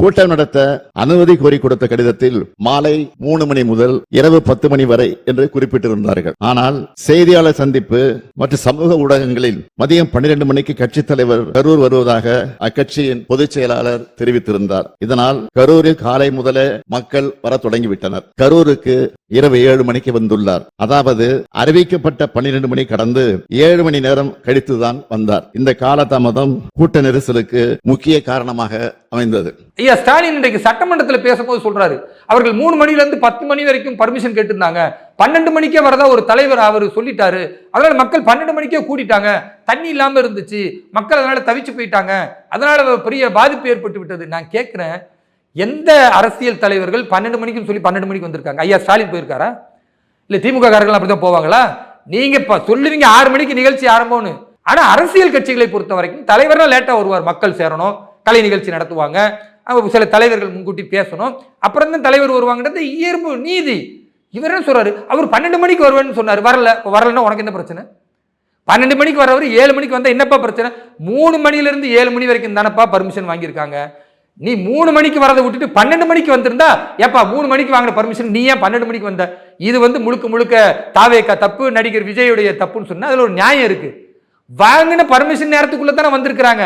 கூட்டம் நடத்த அனுமதி கோரி கொடுத்த கடிதத்தில் மாலை மூணு மணி முதல் இரவு பத்து மணி வரை என்று குறிப்பிட்டிருந்தார்கள். ஆனால் செய்தியாளர் சந்திப்பு மற்றும் சமூக ஊடகங்களில் மதியம் பன்னிரண்டு மணிக்கு கட்சித் தலைவர் கரூர் வருவதாக அக்கட்சியின் பொதுச் செயலாளர் தெரிவித்திருந்தார். இதனால் கரூரில் காலை முதலே மக்கள் வர தொடங்கிவிட்டனர். கரூருக்கு இரவு ஏழு மணிக்கு வந்துள்ளார். அதாவது அறிவிக்கப்பட்ட பன்னிரண்டு மணி கடந்து ஏழு மணி நேரம் கழித்துதான் வந்தார். இந்த காலதாமதம் கூட்ட நெரிசலுக்கு முக்கிய காரணமாக அமைந்தது. ஐயா ஸ்டாலின் இன்றைக்கு சட்டமன்றத்தில் பேசும்போது சொல்றாரு. அவர்கள் மூணு மணில இருந்து பத்து மணி வரைக்கும் பர்மிஷன் கேட்டிருந்தாங்க. பன்னெண்டு மணிக்கே வரதா ஒரு தலைவர் அவர் சொல்லிட்டாரு. அதனால மக்கள் பன்னெண்டு மணிக்கே கூட்டிட்டாங்க தண்ணி இல்லாம இருந்துச்சு. மக்கள் அதனால தவிச்சு போயிட்டாங்க. அதனால பெரிய பாதிப்பு ஏற்பட்டு விட்டது. நான் கேட்கிறேன் எந்த அரசியல் தலைவர்கள் பன்னெண்டு மணிக்குன்னு சொல்லி பன்னெண்டு மணிக்கு வந்திருக்காங்க. ஐயா ஸ்டாலின் போயிருக்காரா? இல்லை திமுக காரர்கள் அப்படிதான் போவாங்களா? நீங்கள் இப்போ சொல்லுவீங்க ஆறு மணிக்கு நிகழ்ச்சி ஆரம்பம்னு. ஆனால் அரசியல் கட்சிகளை பொறுத்த வரைக்கும் தலைவர்னா லேட்டாக வருவார் மக்கள் சேரணும் கலை நிகழ்ச்சி நடத்துவாங்க. அவங்க சில தலைவர்கள் முன்கூட்டி பேசணும். அப்புறம் தான் தலைவர் வருவாங்கன்றது இயல்பு நீதி. இவர் என்ன சொல்றாரு? அவர் பன்னெண்டு மணிக்கு வருவேன்னு சொன்னார். வரல. வரலன்னா உனக்கு என்ன பிரச்சனை? பன்னெண்டு மணிக்கு வரவர் ஏழு மணிக்கு வந்தால் என்னப்பா பிரச்சனை? மூணு மணிலேருந்து ஏழு மணி வரைக்கும் தானப்பா பர்மிஷன் வாங்கியிருக்காங்க? நீ மூணு மணிக்கு வரதை விட்டுட்டு பன்னெண்டு மணிக்கு வந்திருந்தா ஏப்பா மூணு மணிக்கு வாங்கின பர்மிஷன் நீ ஏன் பன்னெண்டு மணிக்கு வந்த? இது வந்து முழுக்க முழுக்க தாவேக்கா தப்பு நடிகர் விஜயுடைய தப்புன்னு சொன்னால் அதில் ஒரு நியாயம் இருக்குது வாங்கின பர்மிஷன் நேரத்துக்குள்ளே தானே வந்திருக்கிறாங்க.